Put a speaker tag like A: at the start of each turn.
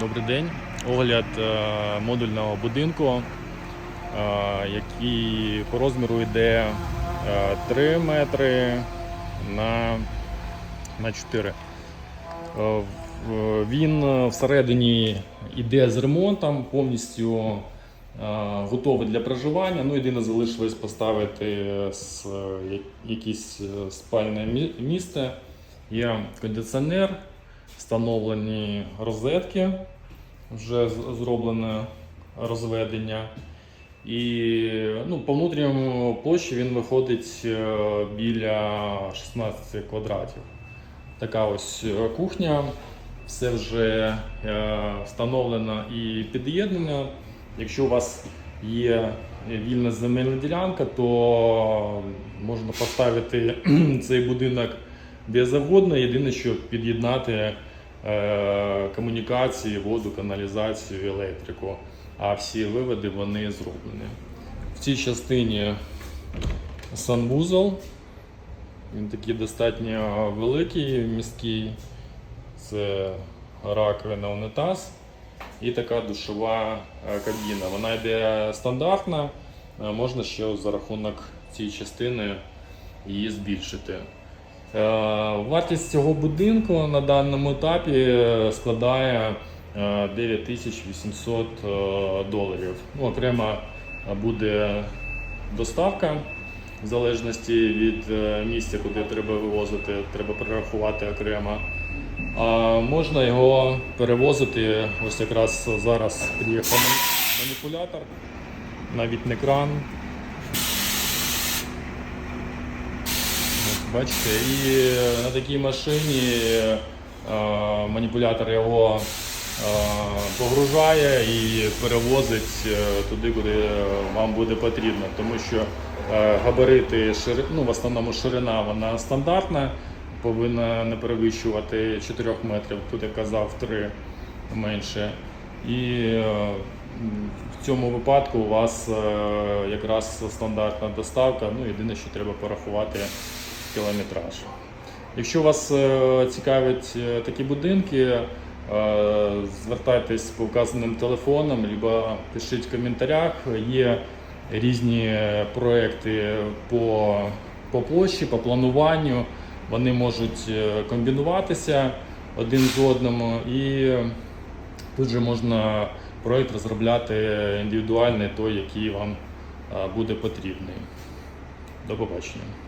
A: Добрий день. Огляд е, модульного будинку, е, який по розміру йде е, 3 метри на, на 4. Е, Він всередині йде з ремонтом, повністю е, готовий для проживання. Ну, єдине залишилось поставити с- я- якісь е, спальне місце. Є кондиціонер, встановлені розетки, вже зроблене розведення. І ну, по внутрішньому площі він виходить е, біля 16 квадратів. Така ось е, кухня. Все вже е, встановлено і під'єднано. Якщо у вас є вільна земельна ділянка, то можна поставити цей будинок де завгодно. Єдине, що під'єднати е, комунікації, воду, каналізацію, електрику. А всі виводи вони зроблені. В цій частині санвузол. Він такий достатньо великий, міський. Це раковина унітаз і така душова е, кабіна. Вона йде стандартна, е, можна ще за рахунок цієї частини її збільшити. Е, Вартість цього будинку на даному етапі е, складає е, 9800 е, доларів. Ну, окремо буде доставка. В залежності від місця, куди треба вивозити, треба перерахувати окремо. А можна його перевозити. Ось якраз зараз приїхав маніпулятор, навіть не кран. Ось, Бачите, і на такій машині е, маніпулятор його е, погружає і перевозить е, туди, куди вам буде потрібно. Тому що е, габарити ну, в основному ширина вона стандартна, повинна не перевищувати 4 метрів, тут я казав 3 менше. І е, в цьому випадку у вас е, якраз стандартна доставка. Ну, єдине, що треба порахувати кілометраж. Якщо вас е, цікавлять е, такі будинки, е, звертайтесь по вказаним телефонам, або пишіть в коментарях. Є різні проекти по, по площі, по плануванню. Вони можуть комбінуватися один з одним. І тут же можна проект розробляти індивідуальний той, який вам буде потрібний. До побачення.